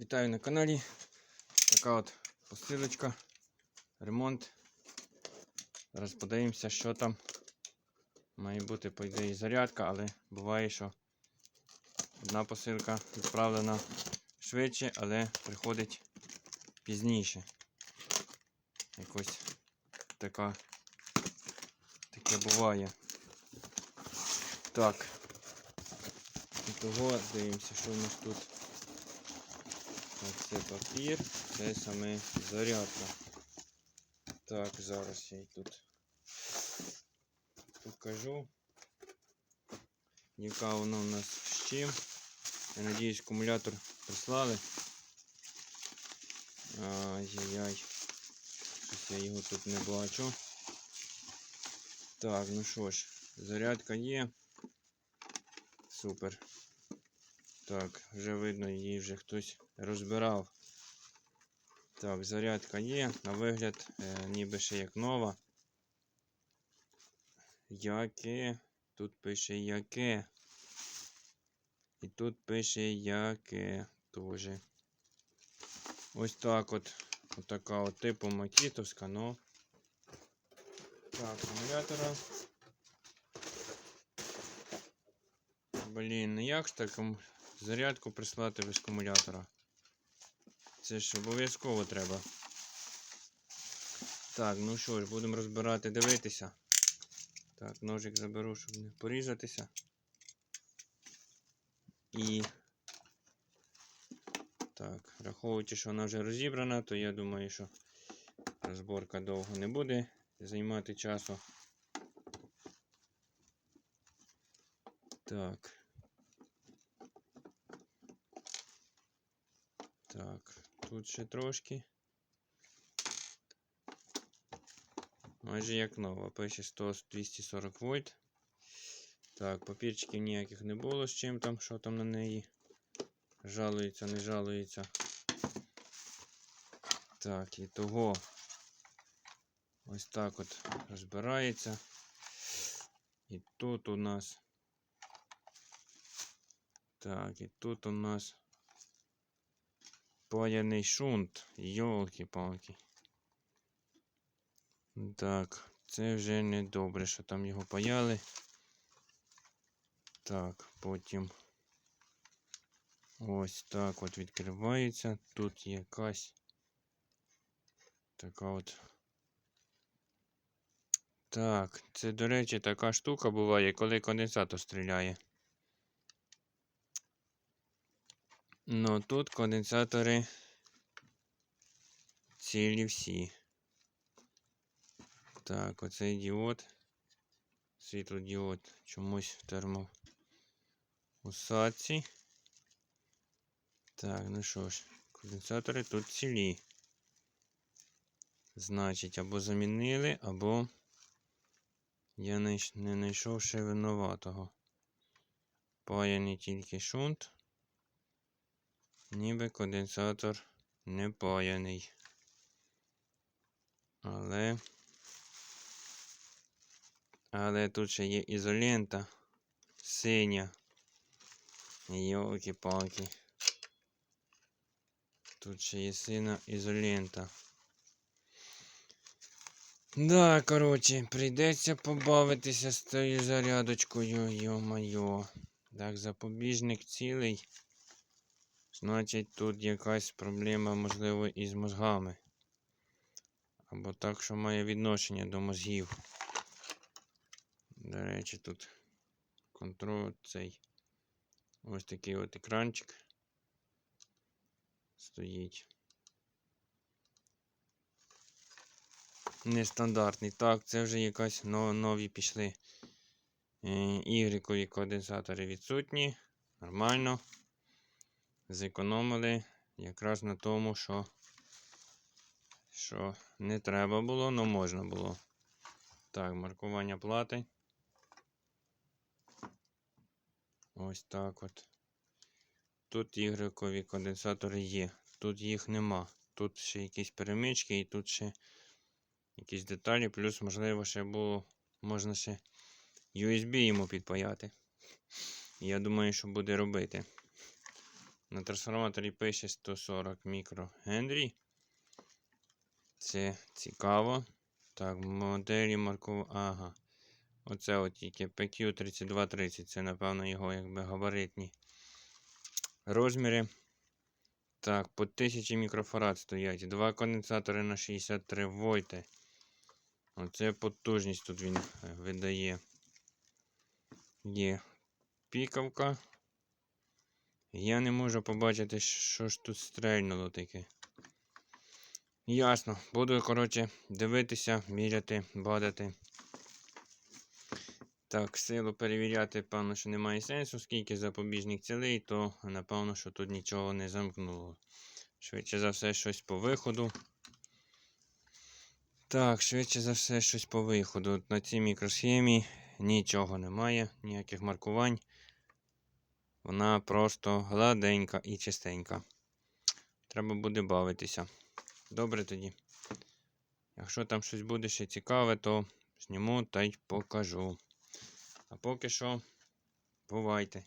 Вітаю на каналі. Така от посилочка, ремонт. Зараз подивимося, що там. Має бути, по ідеї, зарядка, але буває, що одна посилка відправлена швидше, але приходить пізніше. Якось така таке буває. Так. І того дивимося, що у нас тут. Так, це папір, це саме зарядка. Так, зараз я й тут покажу. Яка вона у нас з чим. Я надіюсь, акумулятор прислали. Ай-яй-яй. Я його тут не бачу. Так, ну що ж, зарядка є. Супер. Так, вже видно, її вже хтось розбирав. Так, зарядка є, на вигляд, е, ніби ще як нова. Яке? Тут пише яке. І тут пише яке теж. Ось так от. Отака от типу макітовська, но. Так, акумулятора. Блін, ну як ж так зарядку прислати без акумулятора? Це ж обов'язково треба. Так, ну що ж, будемо розбирати, дивитися. Так, ножик заберу, щоб не порізатися. І. Так, враховуючи, що вона вже розібрана, то я думаю, що розборка довго не буде займати часу. Так. Так, тут ще трошки. Майже як нова. Пише 100 240 вольт. Так, папірчиків ніяких не було з чим там, що там на неї. Жалується, не жалується. Так, і того ось так от розбирається. І тут у нас. Так, і тут у нас паяний шунт. Йолки-палки. Так, це вже не добре, що там його паяли. Так, потім ось так от відкривається. Тут якась така от. Так, це, до речі, така штука буває, коли конденсатор стріляє. Ну, тут конденсатори цілі всі. Так, оцей діод. Світлодіод чомусь в термоусадці. Так, ну що ж, конденсатори тут цілі. Значить, або замінили, або я не знайшов ще винуватого. Паяний тільки шунт. Ніби конденсатор не паяний. Але. Але тут ще є ізолента синя. Йолки-палки. Тут ще є сина ізолента. Да, коротше, прийдеться побавитися з тою зарядочкою, йо-майо. Так, запобіжник цілий. Значить, тут якась проблема, можливо, із мозгами. Або так, що має відношення до мозгів. До речі, тут контроль цей. Ось такий от екранчик стоїть. Нестандартний. Так, це вже якась но- нові пішли. Е, Ігрикові конденсатори відсутні. Нормально. Зекономили якраз на тому, що, що не треба було, але можна було. Так, маркування плати. Ось так от. Тут ігрикові конденсатори є. Тут їх нема. Тут ще якісь перемички і тут ще якісь деталі. Плюс, можливо, ще було, можна ще USB йому підпаяти. Я думаю, що буде робити. На трансформаторі пише 140 мікрогенрі. Це цікаво. Так, моделі маркова. Ага. Оце от тільки PQ3230. Це, напевно, його якби габаритні розміри. Так, по 1000 мікрофарад стоять. Два конденсатори на 63 вольти. Оце потужність тут він е, видає. Є пікавка. Я не можу побачити, що ж тут стрельнуло таке. Ясно. Буду, коротше, дивитися, міряти, бадати. Так, силу перевіряти, певно, що немає сенсу, оскільки запобіжник цілий, то напевно, що тут нічого не замкнуло. Швидше за все, щось по виходу. Так, швидше за все, щось по виходу. На цій мікросхемі нічого немає, ніяких маркувань. Вона просто гладенька і чистенька. Треба буде бавитися. Добре тоді. Якщо там щось буде ще цікаве, то зніму та й покажу. А поки що, бувайте.